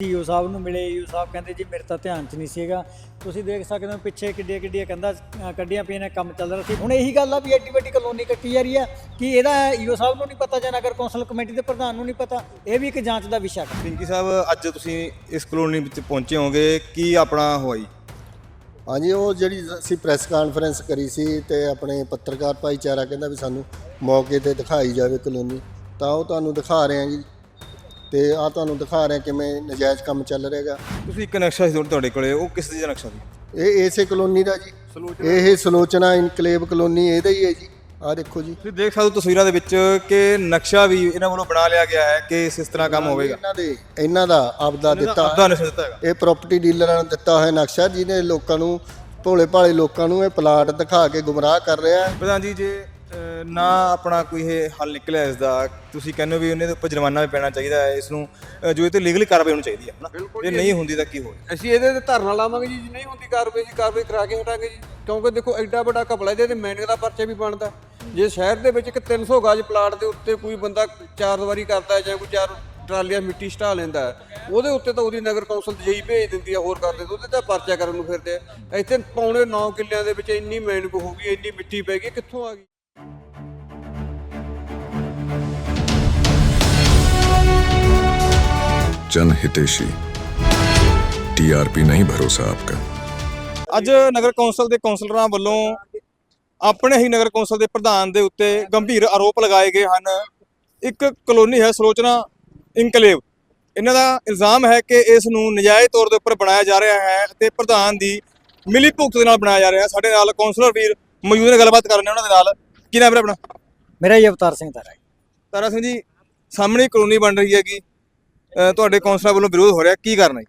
ਈਓ ਸਾਹਿਬ ਨੂੰ ਮਿਲੇ ਈਓ ਸਾਹਿਬ ਕਹਿੰਦੇ ਜੀ ਮੇਰੇ ਤਾਂ ਧਿਆਨ 'ਚ ਨਹੀਂ ਸੀਗਾ। ਤੁਸੀਂ ਦੇਖ ਸਕਦੇ ਹੋ ਪਿੱਛੇ ਕਿੱਡੀਆਂ ਕਿੱਡੀਆਂ ਕੰਧਾਂ ਅ, ਕੱਢੀਆਂ ਪਈਆਂ ਨੇ ਕੰਮ ਚੱਲ ਰਿਹਾ ਸੀ। ਹੁਣ ਇਹੀ ਗੱਲ ਆ ਵੀ ਐਡੀ ਵੱਡੀ ਕਲੋਨੀ ਕੱਟੀ ਜਾ ਰਹੀ ਹੈ ਕਿ ਇਹਦਾ ਈਓ ਸਾਹਿਬ ਨੂੰ ਨਹੀਂ ਪਤਾ ਜਾਂ ਨਗਰ ਕੌਂਸਲ ਕਮੇਟੀ ਦੇ ਪ੍ਰਧਾਨ ਨੂੰ ਨਹੀਂ ਪਤਾ ਇਹ ਵੀ ਇੱਕ ਜਾਂਚ ਦਾ ਵਿਸ਼ਾ ਹੈ। ਪਿੰਕੀ ਸਾਹਿਬ ਅੱਜ ਤੁਸੀਂ ਇਸ ਕਲੋਨੀ ਵਿੱਚ ਪਹੁੰਚੇ ਹੋਗੇ ਕੀ ਆਪਣਾ ਹੋਈ ਹਾਂਜੀ ਉਹ ਜਿਹੜੀ ਅਸੀਂ ਪ੍ਰੈਸ ਕਾਨਫਰੰਸ ਕਰੀ ਸੀ ਤੇ ਆਪਣੇ ਪੱਤਰਕਾਰ ਭਾਈਚਾਰਾ ਕਹਿੰਦਾ ਵੀ ਸਾਨੂੰ ਮੌਕੇ ਤੇ ਦਿਖਾਈ ਜਾਵੇ ਕਲੋਨੀ ਤਾਂ ਉਹ ਤੁਹਾਨੂੰ ਦਿਖਾ ਰਹੇ ਹਾਂ ਜੀ। ਤੇ ਆ ਤੁਹਾਨੂੰ ਦਿਖਾ ਰਹੇ ਕਿਵੇਂ ਨਜਾਇਜ਼ ਕੰਮ ਚੱਲ ਰਿਹਾਗਾ। ਤੁਸੀਂ ਇੱਕ ਨਕਸ਼ਾ ਸੀ ਤੁਹਾਡੇ- ਕੋਲੇ ਉਹ ਕਿਸ ਦਾ ਨਕਸ਼ਾ ਸੀ? ਇਹ ਇਸੇ ਕਲੋਨੀ ਦਾ ਜੀ। ਇਹ ਸਲੋਚਨਾ ਇਨਕਲੇਵ ਕਲੋਨੀ ਇਹਦਾ ਹੀ ਹੈ ਜੀ। ਆ ਦੇਖੋ ਜੀ। ਤੁਸੀਂ ਦੇਖ ਸਕਦੇ ਹੋ ਤਸਵੀਰਾਂ ਦੇ ਵਿੱਚ ਕਿ ਨਕਸ਼ਾ ਵੀ ਇਹਨਾਂ ਵੱਲੋਂ ਬਣਾ ਲਿਆ ਗਿਆ ਹੈ ਕਿ ਇਸ ਤਰ੍ਹਾਂ ਕੰਮ ਹੋਵੇਗਾ। ਇਹਨਾਂ ਦੇ ਇਹਨਾਂ ਦਾ ਆਪਦਾ ਦਿੱਤਾ ਆਪਦਾ ਨਕਸ਼ਾ ਦਿੱਤਾ ਹੈਗਾ। ਇਹ ਪ੍ਰਾਪਰਟੀ ਡੀਲਰਾਂ ਨੂੰ ਦਿੱਤਾ ਹੋਇਆ ਨਕਸ਼ਾ ਜਿਹਨੇ ਲੋਕਾਂ ਨੂੰ ਭੋਲੇ ਭਾਲੇ ਲੋਕਾਂ ਨੂੰ ਇਹ ਪਲਾਟ ਦਿਖਾ ਕੇ ਗੁੰਮਰਾਹ ਕਰ ਰਿਹਾ ਹੈ। ਪ੍ਰਧਾਨ ਜੀ ਜੇ ਨਾ ਆਪਣਾ ਕੋਈ ਇਹ ਹੱਲ ਨਿਕਲਿਆ ਇਸ ਦਾ ਤੁਸੀਂ ਕਹਿੰਦੇ ਹੋ ਵੀ ਉਹਨੇ ਦੇ ਉੱਪਰ ਜੁਰਮਾਨਾ ਵੀ ਪੈਣਾ ਚਾਹੀਦਾ ਹੈ ਇਸ ਨੂੰ ਅ, ਜੋ ਇਹ ਤੇ ਲੀਗਲੀ ਕਾਰਵਾਈ ਹੋਣੀ ਚਾਹੀਦੀ ਹੈ ਨਾ ਜੇ ਨਹੀਂ ਹੁੰਦੀ ਤਾਂ ਕੀ ਹੋਵੇ ਅਸੀਂ ਇਹਦੇ ਤੇ ਧਰਨਾ ਲਾਵਾਂਗੇ ਜੀ ਜੇ ਨਹੀਂ ਹੁੰਦੀ ਕਾਰਵਾਈ ਜੀ ਕਾਰਵਾਈ ਕਰਾ ਕੇ ਹਟਾਂਗੇ ਜੀ। ਕਿਉਂਕਿ ਦੇਖੋ ਐਡਾ ਵੱਡਾ ਘਪਲਾ ਇਹਦੇ ਤੇ ਮੈਨਿੰਗ ਦਾ ਪਰਚਾ ਵੀ ਬਣਦਾ। ਜੇ ਸ਼ਹਿਰ ਦੇ ਵਿੱਚ ਇੱਕ 300 ਗਜ ਪਲਾਟ ਦੇ ਉੱਤੇ ਕੋਈ ਬੰਦਾ ਚਾਰ ਦੀਵਾਰੀ ਕਰਦਾ ਹੈ ਜਾਂ ਕੋਈ ਚਾਰ ਟਰਾਲੀਆਂ ਮਿੱਟੀ ਸਟਾ ਲੈਂਦਾ ਹੈ, ਉਹਦੇ ਉੱਤੇ ਤਾਂ ਉਹਦੀ ਨਗਰ ਕੌਂਸਲ ਜਈ ਭੇਜ ਦਿੰਦੀ ਆ ਹੋਰ ਕਰ ਦਿੰਦੀ ਉਹਦੇ ਤਾਂ ਪਰਚਾ ਕਰਨ ਨੂੰ ਫਿਰਦੇ ਆ। ਇੱਥੇ ਪੌਣੇ 9 ਕਿੱਲਿਆਂ ਦੇ ਵਿੱਚ ਇੰਨੀ ਮੈਨਿੰਗ ਹੋ ਗਈ ਇੰਨੀ ਮਿੱਟੀ ਪੈ ਗਈ ਕਿੱਥੋਂ ਆ ਗਈ? जन हितेशी टीआरपी नहीं भरोसा आपका ਅੱਜ ਨਗਰ ਕੌਂਸਲ ਦੇ ਕੌਂਸਲਰਾਂ ਵੱਲੋਂ ਆਪਣੇ ਹੀ ਨਗਰ ਕੌਂਸਲ ਦੇ ਪ੍ਰਧਾਨ ਦੇ ਉੱਤੇ ਗੰਭੀਰ ਆਰੋਪ ਲਗਾਏ ਗਏ ਹਨ ਇੱਕ ਕਲੋਨੀ ਹੈ ਸਲੋਚਨਾ ਇਨਕਲੇਵ ਇਹਨਾਂ ਦਾ ਇਲਜ਼ਾਮ ਹੈ ਕਿ ਇਸ ਨੂੰ ਨਜਾਇਜ਼ ਤੌਰ ਦੇ ਉੱਪਰ ਬਣਾਇਆ ਜਾ ਰਿਹਾ ਹੈ ਅਤੇ ਪ੍ਰਧਾਨ ਦੀ ਮਿਲੀ ਭੁਗਤ ਦੇ ਨਾਲ ਬਣਾਇਆ ਜਾ ਰਿਹਾ ਹੈ ਸਾਡੇ ਨਾਲ ਕੌਂਸਲਰ ਵੀਰ ਮੌਜੂਦ ਨੇ ਗੱਲਬਾਤ ਕਰਨੇ ਉਹਨਾਂ ਦੇ ਨਾਲ ਕੀ ਨਾਮ ਹੈ ਆਪਣਾ ਮੇਰਾ ਹੀ ਅਵਤਾਰ ਸਿੰਘ ਤਾਰਾ ਹੈ ਤਾਰਾ ਸਿੰਘ ਜੀ ਸਾਹਮਣੇ ਹੀ ਕਲੋਨੀ ਬਣ ਰਹੀ ਹੈਗੀ ਅ, ਤੁਹਾਡੇ ਕੌਂਸਲਰ ਵੱਲੋਂ ਵਿਰੋਧ ਹੋ ਰਿਹਾ ਕੀ ਕਰਨਾ ਹੈ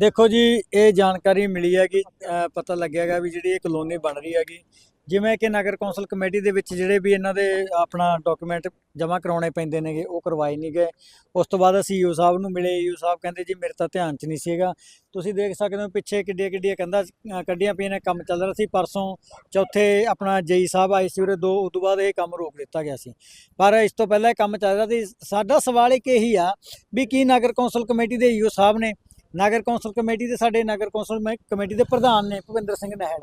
ਦੇਖੋ ਜੀ ਇਹ ਜਾਣਕਾਰੀ ਮਿਲੀ ਹੈ ਕਿ ਅ, ਪਤਾ ਲੱਗਿਆਗਾ ਵੀ ਜਿਹੜੀ ਇਹ ਕਲੋਨੀ ਬਣ ਰਹੀ ਹੈਗੀ ਜਿਵੇਂ ਕਿ ਨਗਰ ਕੌਂਸਲ ਕਮੇਟੀ ਦੇ ਵਿੱਚ ਜਿਹੜੇ ਵੀ ਇਹਨਾਂ ਦੇ ਆਪਣਾ ਡਾਕੂਮੈਂਟ ਜਮ੍ਹਾਂ ਕਰਾਉਣੇ ਪੈਂਦੇ ਨੇਗੇ, ਉਹ ਕਰਵਾਏ ਨਹੀਂ ਗਏ। ਉਸ ਤੋਂ ਬਾਅਦ ਅਸੀਂ ਈਓ ਸਾਹਿਬ ਨੂੰ ਮਿਲੇ ਈਓ ਸਾਹਿਬ ਕਹਿੰਦੇ ਜੀ ਮੇਰੇ ਤਾਂ ਧਿਆਨ 'ਚ ਨਹੀਂ ਸੀਗਾ ਤੁਸੀਂ ਦੇਖ ਸਕਦੇ ਹੋ ਪਿੱਛੇ ਕਿੱਡੀਆਂ ਕਿੱਡੀਆਂ ਕੰਧਾਂ ਕੱਢੀਆਂ ਪਈਆਂ ਨੇ, ਕੰਮ ਚੱਲ ਰਿਹਾ ਸੀ। ਪਰਸੋਂ ਚੌਥੇ ਆਪਣਾ ਜੇਈ ਸਾਹਿਬ ਆਏ ਸੀ ਉਰੇ, ਦੋ, ਉਸ ਤੋਂ ਬਾਅਦ ਇਹ ਕੰਮ ਰੋਕ ਦਿੱਤਾ ਗਿਆ ਸੀ। ਪਰ ਇਸ ਤੋਂ ਪਹਿਲਾਂ ਇਹ ਕੰਮ ਚੱਲ ਰਿਹਾ ਸੀ। ਸਾਡਾ ਸਵਾਲ ਇੱਕ ਇਹੀ ਆ ਵੀ ਕੀ ਨਗਰ ਕੌਂਸਲ ਕਮੇਟੀ ਦੇ ਈਓ ਸਾਹਿਬ ਨੇ, ਨਗਰ ਕੌਂਸਲ ਕਮੇਟੀ ਦੇ ਸਾਡੇ ਨਗਰ ਕੌਂਸਲ ਮੈਂ- ਕਮੇਟੀ ਦੇ ਪ੍ਰਧਾਨ ਨੇ ਭੁਪਿੰਦਰ ਸਿੰਘ ਨਹਿਲ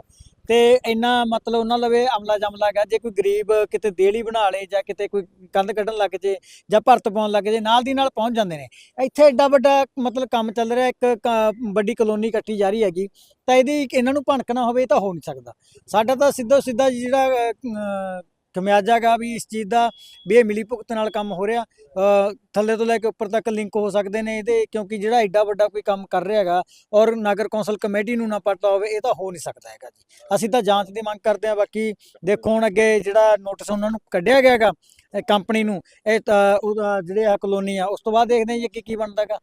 ਤੇ ਇੰਨਾ ਮਤਲਬ ਉਹਨਾਂ ਲਵੇ ਅਮਲਾ ਜਮਲਾ ਗਾ ਜੇ ਕੋਈ ਗਰੀਬ ਕਿਤੇ ਦੇਲੀ ਬਣਾ ਲੇ ਜਾਂ ਕਿਤੇ ਕੋਈ ਕੰਧ ਕੱਢਣ ਲੱਗ ਜੇ ਜਾਂ ਭਰਤ ਪਾਉਣ ਲੱਗ ਜੇ, ਨਾਲ ਦੀ ਨਾਲ ਪਹੁੰਚ ਜਾਂਦੇ ਨੇ। ਇੱਥੇ ਐਡਾ ਵੱਡਾ ਮਤਲਬ ਕੰਮ ਚੱਲ ਰਿਹਾ, ਇੱਕ ਕ- ਵੱਡੀ ਕਲੋਨੀ ਇਕੱਠੀ ਜਾ ਰਹੀ ਹੈਗੀ, ਤਾਂ ਇਹਦੀ ਇਹਨਾਂ ਨੂੰ ਭਣਕ ਨਾ ਹੋਵੇ, ਇਹ ਤਾਂ ਹੋ ਨਹੀਂ ਸਕਦਾ। ਸਾਡਾ ਤਾਂ ਸਿੱਧਾ ਸਿੱਧਾ ਜਿਹੜਾ ਖਮਿਆਜਾ ਗਾ ਵੀ ਇਸ ਚੀਜ਼ ਦਾ ਵੀ ਇਹ ਮਿਲੀ ਭੁਗਤ ਨਾਲ ਕੰਮ ਹੋ ਰਿਹਾ। ਥੱਲੇ ਤੋਂ ਲੈ ਕੇ ਉੱਪਰ ਤੱਕ ਲਿੰਕ ਹੋ ਸਕਦੇ ਨੇ ਇਹਦੇ, ਕਿਉਂਕਿ ਜਿਹੜਾ ਐਡਾ ਵੱਡਾ ਕੋਈ ਕੰਮ ਕਰ ਰਿਹਾ ਹੈਗਾ ਔਰ ਨਗਰ ਕੌਂਸਲ ਕਮੇਟੀ ਨੂੰ ਨਾ ਪਤਾ ਹੋਵੇ, ਇਹ ਤਾਂ ਹੋ ਨਹੀਂ ਸਕਦਾ ਹੈਗਾ ਜੀ। ਅਸੀਂ ਤਾਂ ਜਾਂਚ ਦੀ ਮੰਗ ਕਰਦੇ ਹਾਂ, ਬਾਕੀ ਦੇਖੋ ਹੁਣ ਅੱਗੇ ਜਿਹੜਾ ਨੋਟਿਸ ਉਹਨਾਂ ਨੂੰ ਕੱਢਿਆ ਗਿਆ ਹੈਗਾ ਕੰਪਨੀ ਨੂੰ, ਇਹ ਜਿਹੜੇ ਆ ਕਲੋਨੀ ਆ, ਉਸ ਤੋਂ ਬਾਅਦ ਦੇਖਦੇ ਹਾਂ ਜੀ ਅੱਗੇ ਕੀ ਬਣਦਾ ਹੈਗਾ।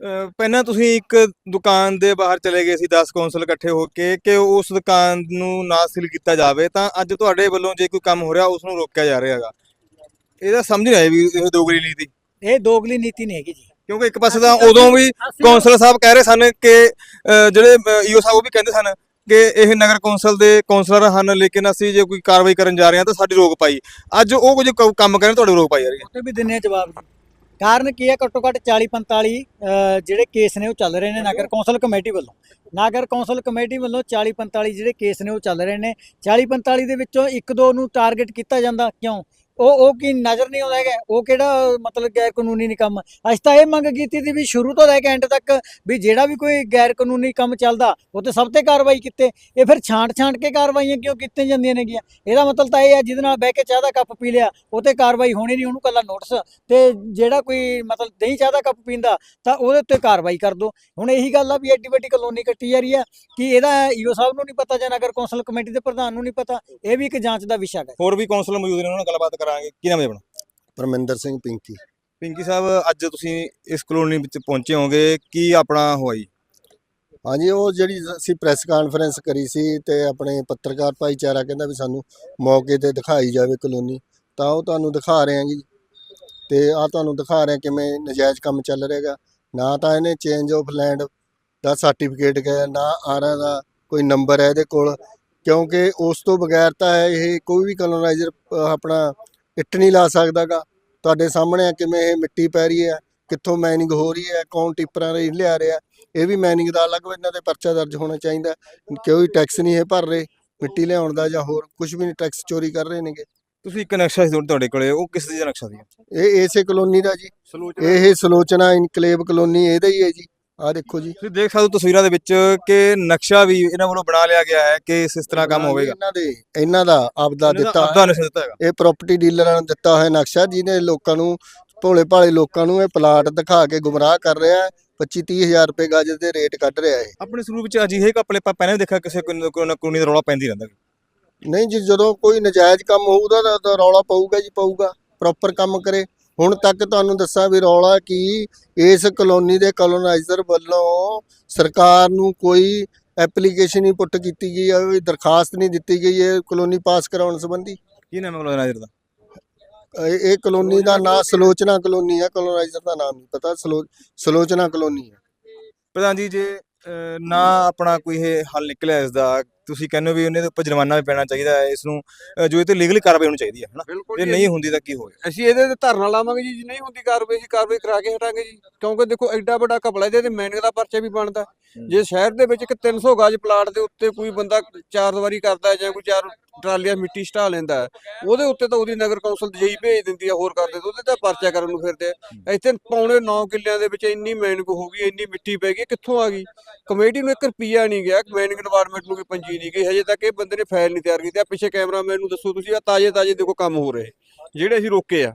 ਪਹਿਲਾਂ ਤੁਸੀਂ ਇੱਕ ਦੁਕਾਨ ਦੇ ਬਾਹਰ ਚਲੇ ਗਏ ਸੀ 10 ਕੌਂਸਲ ਇਕੱਠੇ ਹੋ ਕੇ ਕਿ ਉਸ ਦੁਕਾਨ ਨੂੰ ਨਾ ਸੀਲ ਕੀਤਾ ਜਾਵੇ ਤਾਂ ਅੱਜ ਤੁਹਾਡੇ ਵੱਲੋਂ ਜੇ ਕੋਈ ਕੰਮ ਹੋ ਰਿਹਾ ਉਸ ਨੂੰ ਰੋਕਿਆ ਜਾ ਰਿਹਾ ਹੈਗਾ। ਇਹਦਾ ਸਮਝ ਨਹੀਂ ਆਇਆ ਵੀ ਇਹ ਦੋਗਲੀ ਨੀਤੀ। ਇਹ ਦੋਗਲੀ ਨੀਤੀ ਨਹੀਂ ਹੈਗੀ ਜੀ। ਕਿਉਂਕਿ ਇੱਕ ਪਾਸੇ ਤਾਂ ਉਦੋਂ ਵੀ ਕੌਂਸਲਰ ਸਾਹਿਬ ਕਹਿ ਰਹੇ ਸਨ ਕਿ ਜਿਹੜੇ ਈਓ ਸਾਹਿਬ ਉਹ ਵੀ ਕਹਿੰਦੇ ਸਨ ਕਿ ਇਹ ਨਗਰ ਕੌਂਸਲ ਦੇ ਕੌਂਸਲਰ ਹਨ ਲੇਕਿਨ ਅਸੀਂ ਜੇ ਕੋਈ ਕਾਰਵਾਈ ਕਰਨ ਜਾ ਰਹੇ ਹਾਂ ਤਾਂ ਸਾਡੀ ਰੋਕ ਪਾਈ। ਅੱਜ ਉਹ ਕੁਝ ਕੰਮ ਕਰਨ ਤੁਹਾਡੇ ਰੋਕ ਪਾਈ ਜਾ ਰਹੀ ਹੈ। ਵੀ ਦਿੰਨੇ ਜਵਾਬ ਕਾਰਨ ਕੀ ਹੈ? ਘੱਟੋ ਘੱਟ 40 45 ਅ, ਜਿਹੜੇ ਕੇਸ ਨੇ ਉਹ ਚੱਲ ਰਹੇ ਨੇ ਨਗਰ ਕੌਂਸਲ ਕਮੇਟੀ ਵੱਲੋਂ। ਨਗਰ ਕੌਂਸਲ ਕਮੇਟੀ ਵੱਲੋਂ 40 45 ਜਿਹੜੇ ਕੇਸ ਨੇ ਉਹ ਚੱਲ ਰਹੇ ਨੇ। 40 45 ਦੇ ਵਿੱਚੋਂ ਇੱਕ ਦੋ ਨੂੰ ਟਾਰਗੇਟ ਕੀਤਾ ਜਾਂਦਾ। ਕਿਉਂ? ਉਹ ਉਹ ਕੀ ਨਜ਼ਰ ਨਹੀਂ ਆਉਂਦਾ ਹੈਗਾ। ਉਹ ਕਿਹੜਾ ਮਤਲਬ ਗੈਰ ਕਾਨੂੰਨੀ ਨਹੀਂ ਕੰਮ। ਅਸੀਂ ਤਾਂ ਇਹ ਮੰਗ ਕੀਤੀ ਸੀ ਵੀ ਸ਼ੁਰੂ ਤੋਂ ਲੈ ਕੇ ਐਂਡ ਤੱਕ ਵੀ ਜਿਹੜਾ ਵੀ ਕੋਈ ਗੈਰ ਕਾਨੂੰਨੀ ਕੰਮ ਚੱਲਦਾ, ਉਹ ਤੇ ਸਭ ਤੇ ਕਾਰਵਾਈ ਕੀਤੇ। ਇਹ ਫਿਰ ਛਾਂਟ ਛਾਂਟ ਕੇ ਕਾਰਵਾਈਆਂ ਕਿਉਂ ਕੀਤੀਆਂ ਜਾਂਦੀਆਂ ਨੇਗੀਆਂ? ਇਹਦਾ ਮਤਲਬ ਤਾਂ ਇਹ ਹੈ ਜਿਹਦੇ ਨਾਲ ਬਹਿ ਕੇ ਚਾਹ ਦਾ ਕੱਪ ਪੀ ਲਿਆ, ਉਹ ਤੇ ਕਾਰਵਾਈ ਹੋਣੀ ਨਹੀਂ, ਉਹਨੂੰ ਕੱਲਾ ਨੋਟਿਸ ਤੇ ਜਿਹੜਾ ਕੋਈ ਮਤਲਬ ਦਹੀਂ ਚਾਹ ਦਾ ਕੱਪ ਪੀਂਦਾ, ਤਾਂ ਉਹਦੇ ਉੱਤੇ ਕਾਰਵਾਈ ਕਰ ਦੋ। ਹੁਣ ਇਹੀ ਗੱਲ ਆ ਵੀ ਐਡੀ ਵੱਡੀ ਕਲੋਨੀ ਕੱਟੀ ਜਾ ਰਹੀ ਆ, ਕਿ ਇਹਦਾ ਈਓ ਸਾਹਿਬ ਨੂੰ ਨਹੀਂ ਪਤਾ ਜਾਂ ਨਗਰ ਕੌਂਸਲ ਕਮੇਟੀ ਦੇ ਪ੍ਰਧਾਨ ਨੂੰ ਨਹੀਂ ਪਤਾ, ਇਹ ਵੀ ਇੱਕ ਜਾਂਚ ਦਾ ਵਿਸ਼ਾ ਹੈ। ਹੋਰ ਵੀ ਕੌਂਸਲ ਮੌਜੂਦ ਨੇ, ਉਹਨਾਂ ਨਾਲ ਗੱਲਬਾਤ ਕਰਾਂਗੇ? ਕੀ ਨਾਮ ਹੈ ਆਪਣਾ? ਪਰਮਿੰਦਰ ਸਿੰਘ ਪਿੰਕੀ। ਪਿੰਕੀ ਸਾਹਿਬ ਅੱਜ ਤੁਸੀਂ ਇਸ ਕਲੋਨੀ ਵਿੱਚ ਪਹੁੰਚੇ ਹੋਗੇ ਕੀ ਆਪਣਾ ਹੋਈ ਹਾਂਜੀ ਉਹ ਜਿਹੜੀ ਅਸੀਂ ਪ੍ਰੈਸ ਕਾਨਫਰੰਸ ਕਰੀ ਸੀ ਤੇ ਆਪਣੇ ਪੱਤਰਕਾਰ ਭਾਈਚਾਰਾ ਕਹਿੰਦਾ ਵੀ ਸਾਨੂੰ ਮੌਕੇ ਤੇ ਦਿਖਾਈ ਜਾਵੇ ਕਲੋਨੀ ਤਾਂ ਉਹ ਤੁਹਾਨੂੰ ਦਿਖਾ ਰਹੇ ਹਾਂ ਜੀ। ਤੇ ਆ ਤੁਹਾਨੂੰ ਦਿਖਾ ਰਹੇ ਕਿਵੇਂ ਨਜਾਇਜ਼ ਕੰਮ ਚੱਲ ਰਿਹਾਗਾ ਨਾ ਤਾਂ ਇਹਨੇ ਚੇਂਜ ਆਫ ਲੈਂਡ ਦਾ ਸਰਟੀਫਿਕੇਟ ਗਿਆ ਨਾ ਆਰਾ ਦਾ ਕੋਈ ਨੰਬਰ ਹੈ ਇਹਦੇ ਕੋਲ ਕਿਉਂਕਿ ਉਸ ਤੋਂ ਬਗੈਰ ਤਾਂ ਇਹ ਕੋਈ ਵੀ ਕਲੋਨਾਈਜ਼ਰ ਆਪਣਾ ਇੱਟ ਨਹੀਂ ਲਾ ਸਕਦਾਗਾ। ਤੁਹਾਡੇ ਸਾਹਮਣੇ ਆ ਕਿਵੇਂ ਇਹ ਮਿੱਟੀ ਪੈ ਰਹੀ ਹੈ ਕਿੱਥੋਂ ਮਾਈਨਿੰਗ ਹੋ ਰਹੀ ਹੈ ਕੌਣ ਟਿੱਪਰਾਂ ਰੇਟ ਲਿਆ ਰਿਹਾ। ਇਹ ਵੀ ਮਾਈਨਿੰਗ ਦਾ ਅਲੱਗ ਇਹਨਾਂ ਤੇ ਪਰਚਾ ਦਰਜ ਹੋਣਾ ਚਾਹੀਦਾ। ਕੋਈ ਟੈਕਸ ਨਹੀਂ ਇਹ ਭਰ ਰਹੇ ਮਿੱਟੀ ਲਿਆਉਣ ਦਾ ਜਾਂ ਹੋਰ ਕੁਝ ਵੀ ਨਹੀਂ ਟੈਕਸ ਚੋਰੀ ਕਰ ਰਹੇ ਨੇਗੇ। ਤੁਸੀਂ ਇੱਕ ਨਕਸ਼ਾ ਸੀ ਤੁਹਾਡੇ ਕੋਲੇ ਉਹ ਕਿਸ ਦਾ ਨਕਸ਼ਾ ਸੀ? ਇਹ ਇਸੇ ਕਲੋਨੀ ਦਾ ਜੀ। ਇਹ ਸਲੋਚਨਾ ਇਨਕਲੇਵ ਕਲੋਨੀ ਇਹਦਾ ਹੀ ਹੈ ਜੀ। ਆਹ ਦੇਖੋ ਜੀ। ਤੁਸੀਂ ਦੇਖ ਸਕਦੇ ਹੋ ਤਸਵੀਰਾਂ ਦੇ ਵਿੱਚ ਕਿ ਨਕਸ਼ਾ ਵੀ ਇਹਨਾਂ ਵੱਲੋਂ ਬਣਾ ਲਿਆ ਗਿਆ ਹੈ ਕਿ ਇਸ ਤਰ੍ਹਾਂ ਕੰਮ ਹੋਵੇਗਾ। ਇਹਨਾਂ ਦੇ ਇਹਨਾਂ ਦਾ ਆਪਦਾ ਦਿੱਤਾ ਆਪਦਾ ਨਕਸ਼ਾ ਦਿੱਤਾ ਹੈਗਾ। ਇਹ ਪ੍ਰਾਪਰਟੀ ਡੀਲਰਾਂ ਨੂੰ ਦਿੱਤਾ ਹੋਇਆ ਨਕਸ਼ਾ ਜਿਹਨੇ ਲੋਕਾਂ ਨੂੰ ਭੋਲੇ ਭਾਲੇ ਲੋਕਾਂ ਨੂੰ ਇਹ ਪਲਾਟ ਦਿਖਾ ਕੇ ਗੁੰਮਰਾਹ ਕਰ ਰਿਹਾ ਹੈ। 25 30 ਹਜ਼ਾਰ ਰੁਪਏ ਗਜ ਦੇ ਰੇਟ ਕੱਢ ਰਿਹਾ ਹੈ ਆਪਣੇ ਸਰੂਪ ਵਿੱਚ ਅਜਿਹੇ ਕਪਲੇ ਆਪਾਂ ਪਹਿਲਾਂ ਵੀ ਦੇਖਿਆ ਕਿਸੇ ਕੋਈ ਨਾ ਕੋਈ ਰੌਲਾ ਪੈਂਦੀ ਰਹਿੰਦਾ। ਨਹੀਂ ਜੀ ਜਦੋਂ ਕੋਈ ਨਜਾਇਜ਼ ਕੰਮ ਹੋਊਗਾ ਤਾਂ ਰੌਲਾ ਪਊਗਾ ਜੀ ਪਊਗਾ। ਪ੍ਰੋਪਰ ਕੰਮ ਕਰੇ। ਹੁਣ ਤੱਕ ਤੁਹਾਨੂੰ ਦੱਸਾਂ ਵੀ ਰੌਲਾ ਕੀ ਇਸ ਕਲੋਨੀ ਦੇ ਕਲੋਨਾਈਜ਼ਰ ਵੱਲੋਂ ਸਰਕਾਰ ਨੂੰ ਕੋਈ ਐਪਲੀਕੇਸ਼ਨ ਨਹੀਂ ਪੁੱਟ ਕੀਤੀ ਗਈ ਹੈ ਕੋਈ ਦਰਖਾਸਤ ਨਹੀਂ ਦਿੱਤੀ ਗਈ ਹੈ ਕਲੋਨੀ ਪਾਸ ਕਰਾਉਣ ਸੰਬੰਧੀ। ਕੀ ਨਾਮ ਹੈ ਮੌਲਾਨਾ ਦਾ? ਇਹ ਇਹ ਕਲੋਨੀ ਦਾ ਨਾਂ ਸਲੋਚਨਾ ਕਲੋਨੀ ਹੈ ਕਲੋਨਾਈਜ਼ਰ ਦਾ ਨਾਮ ਨਹੀਂ ਪਤਾ ਸਲੋ ਸਲੋਚਨਾ ਕਲੋਨੀ ਹੈ ਪ੍ਰਧਾਨ ਜੀ ਜੇ ਨਾ ਆਪਣਾ ਕੋਈ ਇਹ ਹੱਲ ਨਿਕਲਿਆ ਇਸ ਦਾ ਤੁਸੀਂ ਕਹਿੰਦੇ ਹੋ ਵੀ ਉਹਨੇ ਦੇ ਉੱਪਰ ਜੁਰਮਾਨਾ ਵੀ ਪੈਣਾ ਚਾਹੀਦਾ ਹੈ ਇਸ ਨੂੰ ਜੋ ਇਹ ਤੇ ਲੀਗਲੀ ਕਾਰਵਾਈ ਹੋਣੀ ਚਾਹੀਦੀ ਹੈ ਹਨਾ? ਬਿਲਕੁਲ ਜੇ ਜੀ, ਨਹੀਂ ਹੁੰਦੀ ਤਾਂ ਕੀ ਹੋਵੇ ਅਸੀਂ ਇਹਦੇ ਤੇ ਧਰਨਾ ਲਾਵਾਂਗੇ ਜੀ ਜੇ ਨਹੀਂ ਹੁੰਦੀ ਕਾਰਵਾਈ ਅਸੀਂ ਕਾਰਵਾਈ ਕਰਾ ਕੇ ਹਟਾਂਗੇ ਜੀ। ਕਿਉਂਕਿ ਦੇਖੋ ਐਡਾ ਵੱਡਾ ਘਪਲਾ ਇਹਦੇ ਤੇ ਮੈਨਿੰਗ ਦਾ ਪਰਚਾ ਵੀ ਬਣਦਾ। ਜੇ ਸ਼ਹਿਰ ਦੇ ਵਿੱਚ ਇੱਕ 300 ਗਜ ਪਲਾਟ ਦੇ ਉੱਤੇ ਕੋਈ ਬੰਦਾ ਚਾਰ ਦੀਵਾਰੀ ਕਰਦਾ ਹੈ ਜਾਂ ਕੋਈ ਚਾਰ ਟਰਾਲੀਆਂ ਮਿੱਟੀ ਸਟਾ ਲੈਂਦਾ ਹੈ, ਉਹਦੇ ਉੱਤੇ ਤਾਂ ਉਹਦੀ ਨਗਰ ਕੌਂਸਲ ਦਜਈ ਭੇਜ ਦਿੰਦੀ ਆ ਹੋਰ ਕਰ ਦਿੰਦੀ ਉਹਦੇ ਤਾਂ ਪਰਚਾ ਕਰਨ ਨੂੰ ਫਿਰਦੇ ਆ। ਇੱਥੇ ਪੌਣੇ 9 ਕਿੱਲਿਆਂ ਦੇ ਵਿੱਚ ਇੰਨੀ ਮੈਨਿੰਗ ਹੋ ਗਈ ਇੰਨੀ ਮਿੱਟੀ ਪੈ ਗਈ ਕਿੱਥੋਂ ਆ ਗਈ? ਕਮੇਟੀ ਨੂੰ 1 ਰੁਪਿਆ ਨਹੀਂ ਗਿਆ ਮੈਨਿੰਗ ਡਿਪਾਰਟਮੈਂਟ ਨੂੰ ਵੀ ਪੰਜੀ ਨਹੀਂ ਗਈ ਹਜੇ ਤੱਕ ਇਹ ਬੰਦੇ ਨੇ ਫਾਈਲ ਨਹੀਂ ਤਿਆਰ ਕੀਤੀ। ਆ ਪਿੱਛੇ ਕੈਮਰਾਮੈਨ ਨੂੰ ਦੱਸੋ ਤੁਸੀਂ ਆ ਤਾਜੇ ਤਾਜੇ ਦੇਖੋ ਕੰਮ ਹੋ ਰਹੇ। ਜਿਹੜੇ ਅਸੀਂ ਰੋਕੇ ਆ।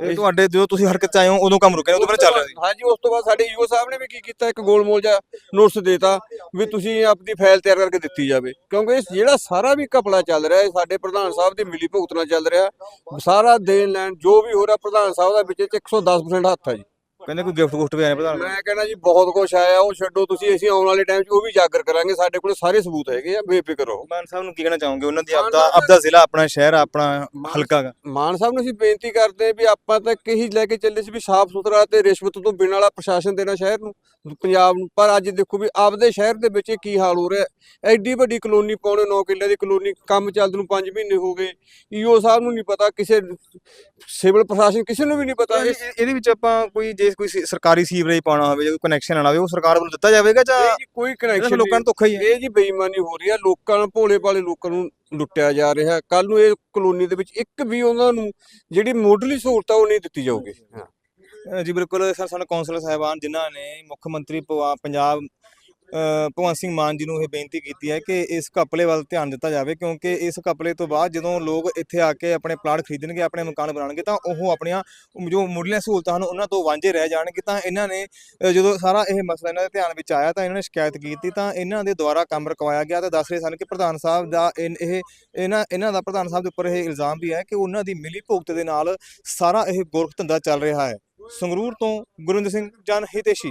ਇਹ ਤੁਹਾਡੇ ਜਦੋਂ ਤੁਸੀਂ ਹਰਕਤ ਚ ਆਏ ਹੋ ਉਦੋਂ ਕੰਮ ਰੁਕਿਆ ਉਦੋਂ ਪਹਿਲਾਂ ਚੱਲ ਰਿਹਾ ਸੀ। ਹਾਂਜੀ ਉਸ ਤੋਂ ਬਾਅਦ ਸਾਡੇ ਈਓ ਸਾਹਿਬ ਨੇ ਵੀ ਕੀ ਕੀਤਾ ਇੱਕ ਗੋਲਮੋਲ ਜਿਹਾ ਨੋਟਿਸ ਦੇਤਾ ਵੀ ਤੁਸੀਂ ਆਪਣੀ ਫਾਈਲ ਤਿਆਰ ਕਰਕੇ ਦਿੱਤੀ ਜਾਵੇ। ਕਿਉਂਕਿ ਇਹ ਜਿਹੜਾ ਸਾਰਾ ਵੀ ਘਪਲਾ ਚੱਲ ਰਿਹਾ ਇਹ ਸਾਡੇ ਪ੍ਰਧਾਨ ਸਾਹਿਬ ਦੀ ਮਿਲੀ ਭੁਗਤ ਨਾਲ ਚੱਲ ਰਿਹਾ। ਸਾਰਾ ਦੇਣ ਲੈਣ ਜੋ ਵੀ ਹੋ ਰਿਹਾ ਪ੍ਰਧਾਨ ਸਾਹਿਬ ਦਾ ਵਿੱਚ 110% ਹੱਥ ਆ ਜੀ। ਕਹਿੰਦੇ ਕੋਈ ਗਿਫਟ ਗੁਫਟ ਵੀ ਆਏ ਪ੍ਰਧਾਨ ਮੈਂ ਕਹਿੰਦਾ ਜੀ ਬਹੁਤ ਕੁਝ ਆਇਆ ਉਹ ਛੱਡੋ ਤੁਸੀਂ ਅਸੀਂ ਆਉਣ ਵਾਲੇ ਟਾਈਮ 'ਚ ਉਹ ਵੀ ਜਾਗਰ ਕਰਾਂਗੇ ਸਾਡੇ ਕੋਲ ਸਾਰੇ ਸਬੂਤ ਹੈਗੇ ਆ ਬੇਫਿਕਰ ਰਹੋ। ਮਾਨ ਸਾਹਿਬ ਨੂੰ ਕੀ ਕਹਿਣਾ ਚਾਹੋਗੇ? ਉਹਨਾਂ ਦੀ ਆਪਦਾ ਆਪਦਾ ਜ਼ਿਲ੍ਹਾ ਆਪਣਾ ਸ਼ਹਿਰ ਆਪਣਾ ਹਲਕਾ ਮਾਨ ਸਾਹਿਬ ਨੂੰ ਅਸੀਂ ਬੇਨਤੀ ਕਰਦੇ ਵੀ ਆਪਾਂ ਤਾਂ ਕਹੀ ਲੈ ਕੇ ਚੱਲੇ ਸੀ ਵੀ ਸਾਫ਼ ਸੁਥਰਾ ਤੇ ਰਿਸ਼ਵਤ ਤੋਂ ਬਿਨਾਂ ਵਾਲਾ ਪ੍ਰਸ਼ਾਸਨ ਦੇਣਾ ਸ਼ਹਿਰ ਨੂੰ ਪੰਜਾਬ ਨੂੰ। ਪਰ ਅੱਜ ਦੇਖੋ ਵੀ ਆਪਦੇ ਸ਼ਹਿਰ ਦੇ ਵਿੱਚ ਕੀ ਹਾਲ ਹੋ ਰਿਹਾ। ਐਡੀ ਵੱਡੀ ਕਲੋਨੀ ਪੌਣੇ 9 ਕਿੱਲੇ ਦੀ ਕਲੋਨੀ ਕੰਮ ਚੱਲਦੇ ਨੂੰ 5 ਮਹੀਨੇ ਹੋ ਗਏ। ਈਓ ਸਾਹਿਬ ਨੂੰ ਨਹੀਂ ਪਤਾ ਕਿਸੇ ਸਿਵਲ ਪ੍ਰਸ਼ਾਸਨ ਕਿਸੇ ਨੂੰ ਵੀ ਨਹੀਂ ਪਤਾ। ਇਹਦੇ ਵਿੱਚ ਆਪਾਂ ਕੋਈ ਜੇ ਕੋਈ ਸੀ- ਸਰਕਾਰੀ ਸੀਵਰੇਜ ਪਾਉਣਾ ਹੋਵੇ ਜਾਂ ਕੋਈ ਕਨੈਕਸ਼ਨ ਆਣਾ ਹੋਵੇ ਉਹ ਸਰਕਾਰ ਵੱਲੋਂ ਦਿੱਤਾ ਜਾਵੇਗਾ ਜਾਂ ਇਹ ਜੀ ਕੋਈ ਕਨੈਕਸ਼ਨ ਲੋਕਾਂ ਨੂੰ ਧੋਖਾ ਹੀ ਹੈ। ਇਹ ਜੀ ਬੇਈਮਾਨੀ ਹੋ ਰਹੀ ਹੈ। ਲੋਕਾਂ ਨੂੰ ਭੋਲੇ ਭਾਲੇ ਲੋਕਾਂ ਨੂੰ ਲੁੱਟਿਆ ਜਾ ਰਿਹਾ। ਕੱਲ ਨੂੰ ਇਹ ਕਲੋਨੀ ਦੇ ਵਿੱਚ ਇੱਕ ਵੀ ਉਹਨਾਂ ਨੂੰ ਜਿਹੜੀ ਮੁੱਢਲੀ ਸਹੂਲਤ ਆ ਉਹ ਨਹੀਂ ਦਿੱਤੀ ਜਾਊਗੀ। ਅ, ਜੀ ਬਿਲਕੁਲ ਸਰ ਸਾਨੂੰ ਕੌਂਸਲਰ ਸਾਹਿਬਾਨ ਜਿਨ੍ਹਾਂ ਨੇ ਮੁੱਖ ਮੰਤਰੀ ਪੰਜਾਬ ਭਗਵੰਤ ਸਿੰਘ ਮਾਨ ਜੀ ਨੂੰ ਇਹ ਬੇਨਤੀ ਕੀਤੀ ਹੈ ਕਿ ਇਸ ਘਪਲੇ ਵੱਲ ਧਿਆਨ ਦਿੱਤਾ ਜਾਵੇ, ਕਿਉਂਕਿ ਇਸ ਘਪਲੇ ਤੋਂ ਬਾਅਦ ਜਦੋਂ ਲੋਕ ਇੱਥੇ ਆ ਕੇ ਆਪਣੇ ਪਲਾਟ ਖਰੀਦਣਗੇ, ਆਪਣੇ ਮਕਾਨ ਬਣਾਉਣਗੇ, ਤਾਂ ਉਹ ਆਪਣੀਆਂ ਜੋ ਮੁੱਢਲੀਆਂ ਸਹੂਲਤਾਂ ਹਨ, ਉਹਨਾਂ ਤੋਂ ਵਾਂਝੇ ਰਹਿ ਜਾਣਗੇ। ਤਾਂ ਇਹਨਾਂ ਨੇ ਜਦੋਂ ਸਾਰਾ ਇਹ ਮਸਲਾ ਇਹਨਾਂ ਦੇ ਧਿਆਨ ਵਿੱਚ ਆਇਆ, ਤਾਂ ਇਹਨਾਂ ਨੇ ਸ਼ਿਕਾਇਤ ਕੀਤੀ, ਤਾਂ ਇਹਨਾਂ ਦੇ ਦੁਆਰਾ ਕੰਮ ਰਕਵਾਇਆ ਗਿਆ ਤਾਂ ਦੱਸ ਰਹੇ ਸਨ ਕਿ ਪ੍ਰਧਾਨ ਸਾਹਿਬ ਦਾ ਇਹ, ਇਹਨਾਂ ਇਹਨਾਂ ਦਾ ਪ੍ਰਧਾਨ ਸਾਹਿਬ ਦੇ ਉੱਪਰ ਇਹ ਇਲਜ਼ਾਮ ਵੀ ਹੈ ਕਿ ਉਹਨਾਂ ਦੀ ਮਿਲੀ ਭੁਗਤ ਦੇ ਨਾਲ ਸਾਰਾ ਇਹ ਗੋਰਖ ਧੰਦਾ ਚੱਲ ਰਿਹਾ ਹੈ। ਸੰਗਰੂਰ ਤੋਂ ਗੁਰਿੰਦਰ ਸਿੰਘ, ਜਨ ਹਿਤੇਸ਼ੀ।